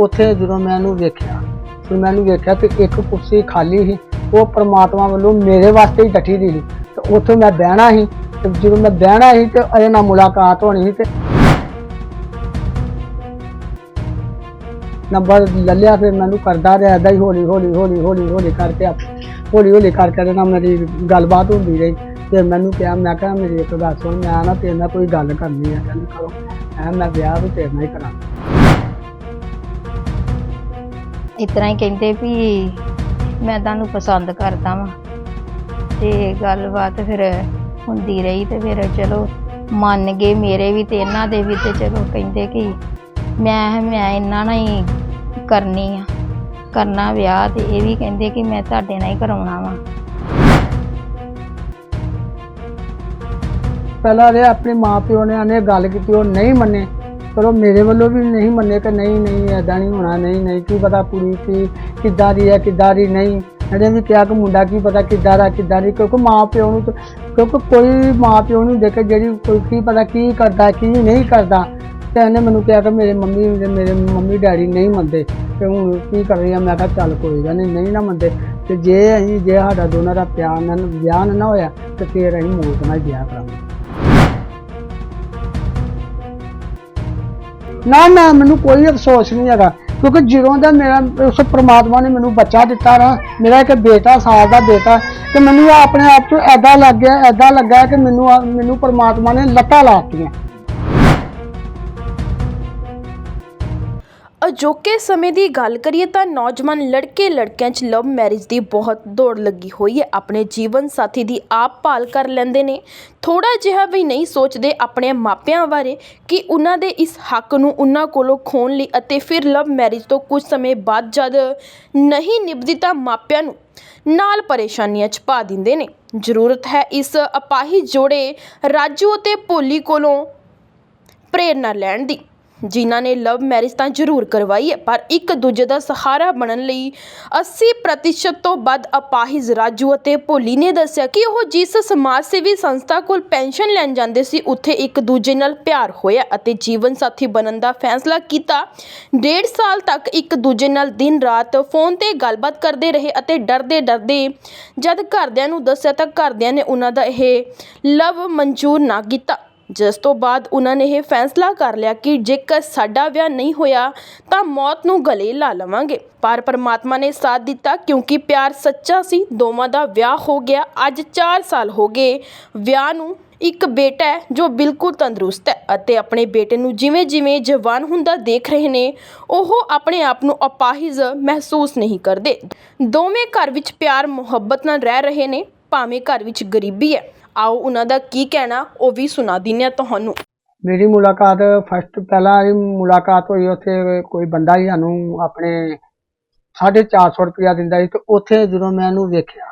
ਉੱਥੇ ਜਦੋਂ ਮੈਂ ਇਹਨੂੰ ਵੇਖਿਆ ਫਿਰ ਮੈਂ ਇਹਨੂੰ ਵੇਖਿਆ ਕਿ ਇੱਕ ਕੁਰਸੀ ਖਾਲੀ ਸੀ, ਉਹ ਪ੍ਰਮਾਤਮਾ ਵੱਲੋਂ ਮੇਰੇ ਵਾਸਤੇ ਹੀ ਡੱਠੀ ਦੀ ਸੀ। ਤੇ ਉੱਥੇ ਮੈਂ ਬਹਿਣਾ ਸੀ, ਤੇ ਜਦੋਂ ਮੈਂ ਬਹਿਣਾ ਸੀ ਤੇ ਇਹਦੇ ਨਾਲ ਮੁਲਾਕਾਤ ਹੋਣੀ ਸੀ ਤੇ ਨੰਬਰ ਲੱਲਿਆ, ਫਿਰ ਮੈਨੂੰ ਕਰਦਾ ਰਿਹਾ, ਏਦਾਂ ਹੀ ਹੌਲੀ ਹੌਲੀ ਹੌਲੀ ਹੌਲੀ ਹੌਲੀ ਕਰਕੇ ਆਪ- ਹੌਲੀ ਹੌਲੀ ਕਰਕੇ ਇਹਦੇ ਨਾਲ ਮੇਰੀ ਗੱਲਬਾਤ ਹੁੰਦੀ ਰਹੀ। ਤੇ ਮੈਨੂੰ ਕਿਹਾ, ਮੈਂ ਕਿਹਾ, ਮੇਰੀ ਇੱਕ ਗੱਲ ਸੁਣ, ਮੈਂ ਨਾ ਤੇਰੇ ਨਾਲ ਕੋਈ ਗੱਲ ਕਰਨੀ ਹੈ ਕਹਿੰਦੀ ਕਰੋ। ਮੈਂ ਮੈਂ ਵਿਆਹ ਵੀ ਤੇਰੇ ਨਾਲ ਹੀ ਕਰਾਂ ਇਸ ਤਰ੍ਹਾਂ ਹੀ ਕਹਿੰਦੇ ਵੀ ਮੈਂ ਤੁਹਾਨੂੰ ਪਸੰਦ ਕਰਦਾ ਵਾਂ। ਤੇ ਗੱਲਬਾਤ ਫਿਰ ਹੁੰਦੀ ਰਹੀ ਤੇ ਫਿਰ ਚਲੋ ਮੰਨ ਗਏ ਮੇਰੇ ਵੀ ਤੇ ਇਹਨਾਂ ਦੇ ਵੀ ਤੇ ਚਲੋ ਕਹਿੰਦੇ ਕਿ ਮੈਂ ਮੈਂ ਇਹਨਾਂ ਨਾਲ ਹੀ ਕਰਨੀ ਆ। ਕਰਨਾ ਵਿਆਹ ਤੇ ਇਹ ਵੀ ਕਹਿੰਦੇ ਕਿ ਮੈਂ ਤੁਹਾਡੇ ਨਾਲ ਹੀ ਕਰਾਉਣਾ ਵਾ। ਪਹਿਲਾਂ ਦੇ ਆਪਣੇ ਮਾਪਿਓ ਨੇ ਆਨੇ ਗੱਲ ਕੀਤੀ, ਉਹ ਨਹੀਂ ਮੰਨੇ। ਚਲੋ ਮੇਰੇ ਵੱਲੋਂ ਵੀ ਨਹੀਂ ਮੰਨੇ ਕਿ ਨਹੀਂ ਨਹੀਂ ਐਦਾਂ ਨਹੀਂ ਹੋਣਾ, ਨਹੀਂ ਨਹੀਂ, ਕੀ ਪਤਾ ਕੁੜੀ ਕੀ, ਕਿੱਦਾਂ ਦੀ ਹੈ, ਕਿੱਦਾਂ ਦੀ ਨਹੀਂ। ਇਹਨੇ ਵੀ ਕਿਹਾ ਕਿ ਮੁੰਡਾ ਕੀ ਪਤਾ ਕਿੱਦਾਂ ਦਾ, ਕਿੱਦਾਂ ਦੀ, ਕਿਉਂਕਿ ਮਾਂ ਪਿਓ ਨੂੰ ਕਿਉਂਕਿ ਕੋਈ ਮਾਂ ਪਿਓ ਨੂੰ ਦੇਖ ਜਿਹੜੀ ਕੋਈ ਕੀ ਪਤਾ ਕੀ ਕਰਦਾ, ਕੀ ਨਹੀਂ ਕਰਦਾ। ਤੇ ਇਹਨੇ ਮੈਨੂੰ ਕਿਹਾ ਕਿ ਮੇਰੇ ਮੰਮੀ ਮੇਰੇ ਮੰਮੀ ਡੈਡੀ ਨਹੀਂ ਮੰਨਦੇ। ਤੇ ਹੁਣ ਕੀ ਕਰ ਰਹੀ ਆ, ਮੈਂ ਕਿਹਾ ਚੱਲ ਕੋਈ ਗੱਲ ਨਹੀਂ ਨਹੀਂ ਨਾ ਮੰਨਦੇ। ਤੇ ਜੇ ਅਸੀਂ ਜੇ ਸਾਡਾ ਦੋਨਾਂ ਦਾ ਪਿਆਰ ਨਾਲ ਵਿਆਹ ਨਾ ਹੋਇਆ, ਤੇ ਫਿਰ ਅਸੀਂ ਮੌਤ ਨਾਲ ਵਿਆਹ ਕਰਾਂਗੇ। ਨਾ ਨਾ ਮੈਨੂੰ ਕੋਈ ਅਫਸੋਸ ਨਹੀਂ ਹੈਗਾ, ਕਿਉਂਕਿ ਜਦੋਂ ਦਾ ਮੇਰਾ, ਉਸ ਪ੍ਰਮਾਤਮਾ ਨੇ ਮੈਨੂੰ ਬੱਚਾ ਦਿੱਤਾ ਨਾ, ਮੇਰਾ ਇੱਕ ਬੇਟਾ, ਸਾਲ ਦਾ ਬੇਟਾ, ਤੇ ਮੈਨੂੰ ਆਪਣੇ ਆਪ ਤੋਂ ਐਦਾਂ ਲੱਗ ਗਿਆ ਐਦਾਂ ਲੱਗਾ ਕਿ ਮੈਨੂੰ ਮੈਨੂੰ ਪ੍ਰਮਾਤਮਾ ਨੇ ਲੱਤਾਂ ਲਾਤੀਆਂ ਅਜੋਕੇ ਸਮੇਂ ਦੀ ਗੱਲ ਕਰੀਏ ਤਾਂ ਨੌਜਵਾਨ ਲੜਕੇ ਲੜਕਿਆਂ 'ਚ ਲਵ ਮੈਰਿਜ ਦੀ ਬਹੁਤ ਦੌੜ ਲੱਗੀ ਹੋਈ ਹੈ। ਆਪਣੇ ਜੀਵਨ ਸਾਥੀ ਦੀ ਆਪ ਭਾਲ ਕਰ ਲੈਂਦੇ ਨੇ। ਥੋੜਾ ਜਿਹਾ ਵੀ ਨਹੀਂ ਸੋਚਦੇ ਆਪਣੇ ਮਾਪਿਆਂ ਬਾਰੇ ਕਿ ਉਹਨਾਂ ਦੇ ਇਸ ਹੱਕ ਨੂੰ ਉਹਨਾਂ ਕੋਲੋਂ ਖੋਣ ਲਈ ਅਤੇ ਫਿਰ ਲਵ ਮੈਰਿਜ ਤੋਂ ਕੁਝ ਸਮੇਂ ਬਾਅਦ ਜਦ ਨਹੀਂ ਨਿਭਦੀ ਤਾਂ ਮਾਪਿਆਂ ਨੂੰ ਨਾਲ ਪਰੇਸ਼ਾਨੀਆਂ 'ਚ ਪਾ ਦਿੰਦੇ ਨੇ। ਜ਼ਰੂਰਤ ਹੈ ਇਸ ਅਪਾਹੀ ਜੋੜੇ ਰਾਜੂ ਅਤੇ ਭੋਲੀ ਕੋਲੋਂ ਪ੍ਰੇਰਨਾ ਲੈਣ ਦੀ। ਜਿਨ੍ਹਾਂ ਨੇ ਲਵ ਮੈਰਿਜ ਤਾਂ ਜ਼ਰੂਰ ਕਰਵਾਈ ਹੈ, ਪਰ ਇੱਕ ਦੂਜੇ ਦਾ ਸਹਾਰਾ ਬਣਨ ਲਈ 80% ਤੋਂ ਵੱਧ ਅਪਾਹਿਜ ਰਾਜੂ ਅਤੇ ਭੋਲੀ ਨੇ ਦੱਸਿਆ ਕਿ ਉਹ ਜਿਸ ਸਮਾਜ ਸੇਵੀ ਸੰਸਥਾ ਕੋਲ ਪੈਨਸ਼ਨ ਲੈਣ ਜਾਂਦੇ ਸੀ, ਉੱਥੇ ਇੱਕ ਦੂਜੇ ਨਾਲ ਪਿਆਰ ਹੋਇਆ ਅਤੇ ਜੀਵਨ ਸਾਥੀ ਬਣਨ ਦਾ ਫੈਸਲਾ ਕੀਤਾ। ਡੇਢ ਸਾਲ ਤੱਕ ਇੱਕ ਦੂਜੇ ਨਾਲ ਦਿਨ ਰਾਤ ਫੋਨ ਤੇ ਗੱਲਬਾਤ ਕਰਦੇ ਰਹੇ ਅਤੇ ਡਰਦੇ ਡਰਦੇ ਜਦ ਘਰਦਿਆਂ ਨੂੰ ਦੱਸਿਆ ਤਾਂ ਘਰਦਿਆਂ ਨੇ ਉਹਨਾਂ ਦਾ ਇਹ ਲਵ ਮਨਜ਼ੂਰ ਨਾ ਕੀਤਾ। ਜਿਸ ਤੋਂ ਬਾਅਦ ਉਹਨਾਂ ਨੇ ਇਹ ਫੈਸਲਾ ਕਰ ਲਿਆ ਕਿ ਜੇਕਰ ਸਾਡਾ ਵਿਆਹ ਨਹੀਂ ਹੋਇਆ ਤਾਂ ਮੌਤ ਨੂੰ ਗਲੇ ਲਾ ਲਵਾਂਗੇ। ਪਰ ਪਰਮਾਤਮਾ ਨੇ ਸਾਥ ਦਿੱਤਾ ਕਿਉਂਕਿ ਪਿਆਰ ਸੱਚਾ ਸੀ, ਦੋਵਾਂ ਦਾ ਵਿਆਹ ਹੋ ਗਿਆ, ਅੱਜ 4 ਸਾਲ ਹੋ ਗਏ। ਵਿਆਹ ਨੂੰ ਇੱਕ ਬੇਟਾ ਹੈ ਜੋ ਬਿਲਕੁਲ ਤੰਦਰੁਸਤ ਹੈ ਅਤੇ ਆਪਣੇ ਬੇਟੇ ਨੂੰ ਜਿਵੇਂ ਜਿਵੇਂ ਜਵਾਨ ਹੁੰਦਾ ਦੇਖ ਰਹੇ ਨੇ, ਉਹ ਆਪਣੇ ਆਪ ਨੂੰ ਅਪਾਹਿਜ ਮਹਿਸੂਸ ਨਹੀਂ ਕਰਦੇ। ਦੋਵੇਂ ਘਰ ਵਿੱਚ ਪਿਆਰ, ਮੁਹੱਬਤ ਨਾਲ ਰਹਿ ਰਹੇ ਨੇ, ਭਾਵੇਂ ਘਰ ਵਿੱਚ ਗਰੀਬੀ ਹੈ। ਆਓ ਉਹਨਾਂ ਦਾ ਕੀ ਕਹਿਣਾ, ਉਹ ਵੀ ਸੁਣਾ ਦਿੰਨੇ ਆ ਤੁਹਾਨੂੰ। ਮੇਰੀ ਮੁਲਾਕਾਤ ਫਸਟ ਪਹਿਲਾਂ ਇਹ ਮੁਲਾਕਾਤ ਹੋਈ, ਉੱਥੇ ਕੋਈ ਬੰਦਾ ਹੀ ਸਾਨੂੰ ਆਪਣੇ 450 ਰੁਪਇਆ ਦਿੰਦਾ ਸੀ ਤੇ ਉੱਥੇ ਜਦੋਂ ਮੈਂ ਇਹਨੂੰ ਵੇਖਿਆ,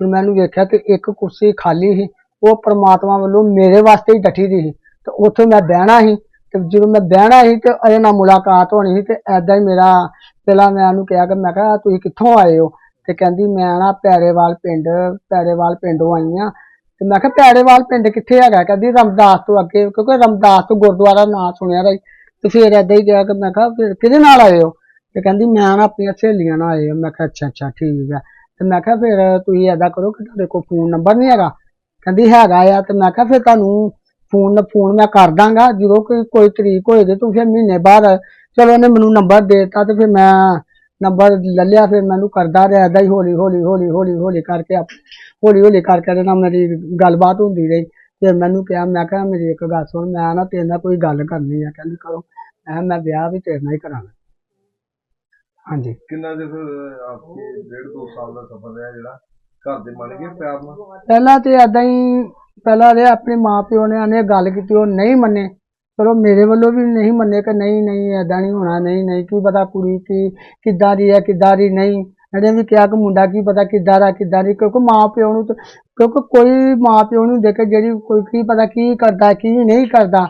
ਫਿਰ ਮੈਂ ਇਹਨੂੰ ਵੇਖਿਆ ਕਿ ਇੱਕ ਕੁਰਸੀ ਖਾਲੀ ਸੀ, ਉਹ ਪ੍ਰਮਾਤਮਾ ਵੱਲੋਂ ਮੇਰੇ ਵਾਸਤੇ ਹੀ ਡੱਠੀ ਦੀ ਸੀ। ਤੇ ਉੱਥੇ ਮੈਂ ਬਹਿਣਾ ਸੀ ਤੇ ਜਦੋਂ ਮੈਂ ਬਹਿਣਾ ਸੀ ਤੇ ਅਜੇ ਨਾਲ ਮੁਲਾਕਾਤ ਹੋਣੀ ਸੀ ਤੇ ਐਦਾਂ ਹੀ ਮੇਰਾ ਪਹਿਲਾਂ ਮੈਂ ਉਹਨੂੰ ਕਿਹਾ ਕਿ ਮੈਂ ਕਿਹਾ, ਤੁਸੀਂ ਕਿੱਥੋਂ ਆਏ ਹੋ? ਤੇ ਕਹਿੰਦੀ, ਮੈਂ ਨਾ ਪੈਰੇਵਾਲ ਪਿੰਡ, ਪੈਰੇਵਾਲ ਪਿੰਡੋਂ ਆਈ ਆ ਤੇ ਮੈਂ ਕਿਹਾ ਪੈੜੇਵਾਲ ਪਿੰਡ ਕਿੱਥੇ ਹੈਗਾ? ਕਹਿੰਦੀ ਰਮਦਾਸ ਤੋਂ ਅੱਗੇ, ਕਿਉਂਕਿ ਰਮਦਾਸ ਤੋਂ ਗੁਰਦੁਆਰਾ ਨਾਂ ਸੁਣਿਆ ਰਹੀ ਤੇ ਫਿਰ ਏਦਾਂ ਹੀ ਗਿਆ ਕਿ ਮੈਂ ਕਿਹਾ ਫਿਰ ਕਿਹਦੇ ਨਾਲ ਆਏ ਹੋ? ਤੇ ਕਹਿੰਦੀ ਮੈਂ ਨਾ ਆਪਣੀਆਂ ਸਹੇਲੀਆਂ ਨਾਲ ਆਏ ਹਾਂ ਮੈਂ ਕਿਹਾ ਅੱਛਾ ਅੱਛਾ, ਠੀਕ ਆ। ਤੇ ਮੈਂ ਕਿਹਾ ਫਿਰ ਤੁਸੀਂ ਏਦਾਂ ਕਰੋ ਕਿ ਤੁਹਾਡੇ ਕੋਲ ਫੋਨ ਨੰਬਰ ਨਹੀਂ ਹੈਗਾ। ਕਹਿੰਦੀ ਹੈਗਾ ਆ। ਤੇ ਮੈਂ ਕਿਹਾ ਫਿਰ ਤੁਹਾਨੂੰ ਫੋਨ ਫੋਨ ਮੈਂ ਕਰ ਦਾਂਗਾ। ਜਦੋਂ ਕੋਈ ਕੋਈ ਤਰੀਕ ਹੋਏਗੀ ਤੂੰ ਫਿਰ ਮਹੀਨੇ ਬਾਅਦ ਚਲੋ ਉਹਨੇ ਮੈਨੂੰ ਨੰਬਰ ਦੇ ਦਿੱਤਾ ਤੇ ਫਿਰ ਮੈਂ ਨੰਬਰ ਲੱਲਿਆ ਫਿਰ ਮੈਨੂੰ ਕਰਦਾ ਰਿਹਾ ਏਦਾਂ ਹੀ ਹੌਲੀ ਹੌਲੀ ਹੌਲੀ ਹੌਲੀ ਹੌਲੀ ਕਰਕੇ ਆਪ- ਹੌਲੀ ਹੌਲੀ ਕਰਕੇ ਇਹਦੇ ਨਾਲ ਮੇਰੀ ਗੱਲਬਾਤ ਹੁੰਦੀ ਰਹੀ। ਫਿਰ ਮੈਨੂੰ ਕਿਹਾ ਮੈਂ ਕਿਹਾ ਮੇਰੀ ਇੱਕ ਗੱਲ ਸੁਣ ਮੈਂ ਨਾ ਤੇਰੇ ਨਾਲ ਕੋਈ ਗੱਲ ਕਰਨੀ ਆ ਕਹਿੰਦੀ ਕਰੋ। ਮੈਂ ਕਿਹਾ ਮੈਂ ਵਿਆਹ ਵੀ ਤੇਰੇ ਨਾਲ ਹੀ ਕਰਾਂਗਾ। ਹਾਂਜੀ। ਕਿੰਨਾ ਦੇ ਫਿਰ ਆਪਕੇ ਡੇਢ ਦੋ ਸਾਲ ਦਾ ਸਫ਼ਰ ਰਿਹਾ ਜਿਹੜਾ ਘਰ ਦੇ ਮੰਨ ਗਏ ਪਿਆਰ ਨਾਲ? ਪਹਿਲਾਂ ਤੇ ਏਦਾਂ ਹੀ ਪਹਿਲਾਂ ਦੇ ਆਪਣੇ ਮਾਪਿਓ ਨੇ ਆਨੇ ਗੱਲ ਕੀਤੀ ਉਹ ਨਹੀਂ ਮੰਨੇ। ਚਲੋ ਮੇਰੇ ਵੱਲੋਂ ਵੀ ਨਹੀਂ ਮੰਨੇ ਕਿ ਨਹੀਂ ਨਹੀਂ ਏਦਾਂ ਨਹੀਂ ਹੋਣਾ ਨਹੀਂ ਨਹੀਂ ਕੀ ਪਤਾ ਕੁੜੀ ਕੀ ਕਿੱਦਾਂ ਦੀ ਹੈ ਕਿੱਦਾਂ ਦੀ ਨਹੀਂ। ਇਹਨੇ ਵੀ ਕਿਹਾ ਕਿ ਮੁੰਡਾ ਕੀ ਪਤਾ ਕਿੱਦਾਂ ਦਾ ਕਿੱਦਾਂ ਦੀ ਕਿਉਂਕਿ ਮਾਪਿਓ ਨੂੰ ਤਾਂ ਕਿਉਂਕਿ ਕੋਈ ਮਾਪਿਓ ਨੂੰ ਦੇਖ ਕੇ ਜਿਹੜੀ ਕੋਈ ਕੀ ਪਤਾ ਕੀ ਕਰਦਾ ਕੀ ਨਹੀਂ ਕਰਦਾ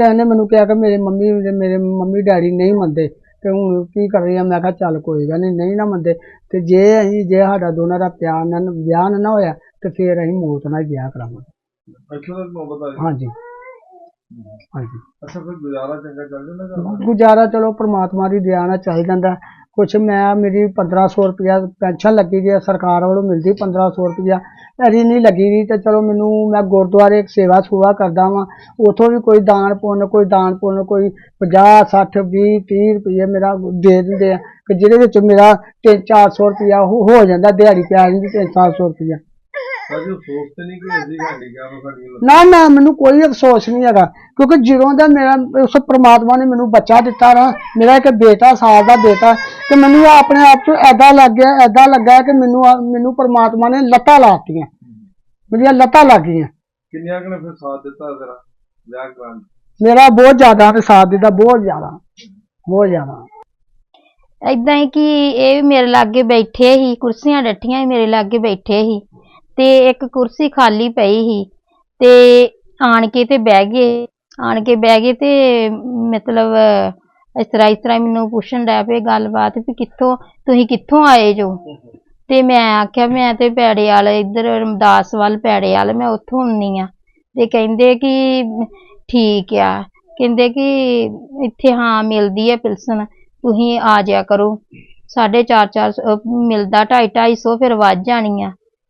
ਤੇ ਇਹਨੇ ਮੈਨੂੰ ਕਿਹਾ ਕਿ ਮੇਰੇ ਮੰਮੀ ਮੇਰੇ ਮੰਮੀ ਡੈਡੀ ਨਹੀਂ ਮੰਨਦੇ। ਤੇ ਹੁਣ ਕੀ ਕਰ ਰਹੀ ਆ? ਮੈਂ ਕਿਹਾ ਚੱਲ ਕੋਈ ਗੱਲ ਨਹੀਂ ਨਹੀਂ ਨਾ ਮੰਨਦੇ। ਤੇ ਜੇ ਅਸੀਂ ਜੇ ਸਾਡਾ ਦੋਨਾਂ ਦਾ ਪਿਆਰ ਨਾਲ ਵਿਆਹ ਨਾ ਹੋਇਆ ਤੇ ਫਿਰ ਅਸੀਂ ਮੌਤ ਨਾਲ ਵਿਆਹ ਗਈ ਹਾਂਜੀ। ਹਾਂਜੀ। ਅੱਛਾ ਗੁਜ਼ਾਰਾ ਚੰਗਾ ਚੱਲ ਜਾਂਦਾ ਘਰ ਦਾ? ਗੁਜ਼ਾਰਾ ਚਲੋ ਪ੍ਰਮਾਤਮਾ ਦੀ ਦਇਆ ਨਾਲ ਚੱਲ ਜਾਂਦਾ। ਕੁਛ ਮੈਂ ਮੇਰੀ 1500 ਰੁਪਇਆ ਪੈਨਸ਼ਨ ਲੱਗੀ ਦੀ ਹੈ ਸਰਕਾਰ ਵੱਲੋਂ ਮਿਲਦੀ 1500 ਰੁਪਇਆ ਐਰੀ ਨਹੀਂ ਲੱਗੀ ਦੀ ਤੇ ਚਲੋ ਮੈਨੂੰ ਮੈਂ ਗੁਰਦੁਆਰੇ ਇੱਕ ਸੇਵਾ ਸੁਵਾ ਕਰਦਾ ਵਾਂ। ਉਥੋਂ ਵੀ ਕੋਈ ਦਾਨ ਪੁੰਨ ਕੋਈ ਦਾਨ ਪੁੰਨ ਕੋਈ 50 60 20 30 ਰੁਪਏ ਮੇਰਾ ਦੇ ਦਿੰਦੇ ਆ। ਕਿ ਜਿਹਦੇ ਵਿੱਚ ਮੇਰਾ 3-400 ਰੁਪਇਆ ਹੋ ਹੋ ਜਾਂਦਾ ਦਿਹਾੜੀ ਪੈ ਜਾਂਦੀ 3-400 ਰੁਪਇਆ ਭਾਜੀ ਉਹ ਸੋਚ ਤੇ ਨਹੀਂ ਕਿ ਅਸੀਂ ਹੈਂਡੀਕੈਪ ਸਾਡੀ ਨਾ ਨਾ ਮੈਨੂੰ ਕੋਈ ਅਫਸੋਸ ਨਹੀਂ ਹੈਗਾ ਕਿਉਂਕਿ ਜਦੋਂ ਦਾ ਮੇਰਾ ਉਸ ਪ੍ਰਮਾਤਮਾ ਨੇ ਮੈਨੂੰ ਬੱਚਾ ਦਿੱਤਾ ਨਾ ਮੇਰਾ ਇੱਕ ਬੇਟਾ ਸਾਲ ਦਾ ਬੇਟਾ ਤੇ ਮੈਨੂੰ ਆਪਣੇ ਆਪ ਤੋਂ ਐਦਾਂ ਲੱਗ ਗਿਆ ਐਦਾਂ ਲੱਗਾ ਕਿ ਮੈਨੂੰ ਮੈਨੂੰ ਪ੍ਰਮਾਤਮਾ ਨੇ ਲੱਤਾਂ ਲਾਤੀਆਂ ਮੇਰੀਆਂ ਲੱਤਾਂ ਲੱਗ ਗਈਆਂ। ਕਿੰਨਿਆਂ ਕੁ ਨੇ ਫਿਰ ਸਾਥ ਦਿੱਤਾ ਤੇਰਾ? ਵਿਆਹ 'ਚ? ਮੇਰਾ ਬਹੁਤ ਜ਼ਿਆਦਾ ਤੇ ਸਾਥ ਦਿੱਤਾ ਬਹੁਤ ਜ਼ਿਆਦਾ ਬਹੁਤ ਜ਼ਿਆਦਾ। ਏਦਾਂ ਹੀ ਕਿ ਇਹ ਵੀ ਮੇਰੇ ਲਾਗੇ ਬੈਠੇ ਸੀ ਕੁਰਸੀਆਂ ਡੱਠੀਆਂ ਸੀ ਮੇਰੇ ਲਾਗੇ ਬੈਠੇ ਸੀ। ਤੇ ਇੱਕ ਕੁਰਸੀ ਖਾਲੀ ਪਈ ਸੀ ਤੇ ਆਣ ਕੇ ਤੇ ਬਹਿ ਗਏ। ਆਣ ਕੇ ਬਹਿ ਗਏ ਤੇ ਮਤਲਬ ਇਸ ਤਰ੍ਹਾਂ ਇਸ ਤਰ੍ਹਾਂ ਮੈਨੂੰ ਪੁੱਛਣ ਡੈ ਪਏ ਗੱਲਬਾਤ ਵੀ ਕਿੱਥੋਂ ਤੁਸੀਂ ਕਿੱਥੋਂ ਆਏ ਜੋ? ਤੇ ਮੈਂ ਆਖਿਆ ਮੈਂ ਤੇ ਪੈੜੇ ਵਾਲੇ ਇੱਧਰ ਰਮਦਾਸ ਵੱਲ ਪੈੜੇ ਵਾਲੇ ਮੈਂ ਉੱਥੋਂ ਆਉਣੀ ਆ। ਤੇ ਕਹਿੰਦੇ ਕਿ ਠੀਕ ਆ। ਕਹਿੰਦੇ ਕਿ ਇੱਥੇ ਹਾਂ ਮਿਲਦੀ ਹੈ ਪਿਲਸਨ ਤੁਸੀਂ ਆ ਜਾਇਆ ਕਰੋ। ਸਾਢੇ ਚਾਰ ਚਾਰ ਸੌ, ਅਹ ਮਿਲਦਾ ਢਾਈ ਢਾਈ ਸੌ ਫਿਰ ਵੱਜ ਜਾਣੀ ਆ।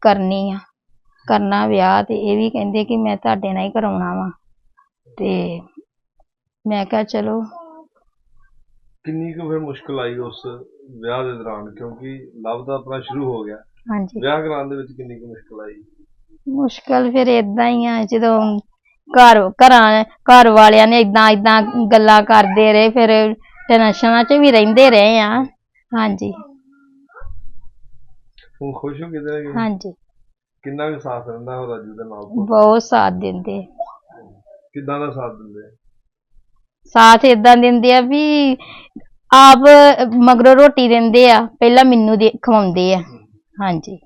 ਕਰਨੀ ਆ। ਕਰਨਾ ਵਿਆਹ ਤੇ ਇਹ ਵੀ ਕਹਿੰਦੇ ਕਿ ਮੈਂ ਤੁਹਾਡੇ ਨਾਲ ਹੀ ਕਰਾਉਣਾ ਵਾ। ਤੇ ਮੈਂ ਕਿਹਾ ਚਲੋ। ਕਿੰਨੀ ਕੁ ਫਿਰ ਮੁਸ਼ਕਲ ਆਈ ਉਸ ਵਿਆਹ ਦੇ ਦੌਰਾਨ? ਕਿਉਂਕਿ ਲਵ ਦਾ ਆਪਣਾ ਸ਼ੁਰੂ ਹੋ ਗਿਆ। ਹਾਂਜੀ। ਵਿਆਹ ਕਰਾਉਣ ਦੇ ਵਿੱਚ ਕਿੰਨੀ ਕੁ ਮੁਸ਼ਕਲ ਆਈ? ਮੁਸ਼ਕਲ ਫਿਰ ਏਦਾਂ ਹੀ ਆ ਜਦੋਂ ਘਰ ਘਰਾਂ ਘਰ ਵਾਲਿਆਂ ਨੇ ਏਦਾਂ ਏਦਾਂ ਗੱਲਾਂ ਕਰਦੇ ਰਹੇ ਫਿਰ ਟੈਨਸ਼ਨਾਂ 'ਚ ਵੀ ਰਹਿੰਦੇ ਰਹੇ ਆ। ਹਾਂਜੀ। ਹੁਣ ਖੁਸ਼ ਹੋ ਨਾ ਕਿਤੇ? ਹਾਂਜੀ। ਕਿੰਨਾ ਕੁ ਸਾਥ ਰਹਿੰਦਾ ਉਹ ਰਾਜੂ ਦੇ ਨਾਲ ਬਹੁਤ ਸਾਥ ਦਿੰਦੇ। ਕਿੱਦਾਂ ਦਾ ਸਾਥ ਦਿੰਦੇ? ਸਾਥ ਏਦਾਂ ਦਿੰਦੇ ਆ ਵੀ ਆਪ ਮਗਰੋਂ ਰੋਟੀ ਦਿੰਦੇ ਆ ਪਹਿਲਾਂ ਮੈਨੂੰ ਦੇ ਖਵਾਉਂਦੇ ਆ। ਹਾਂਜੀ।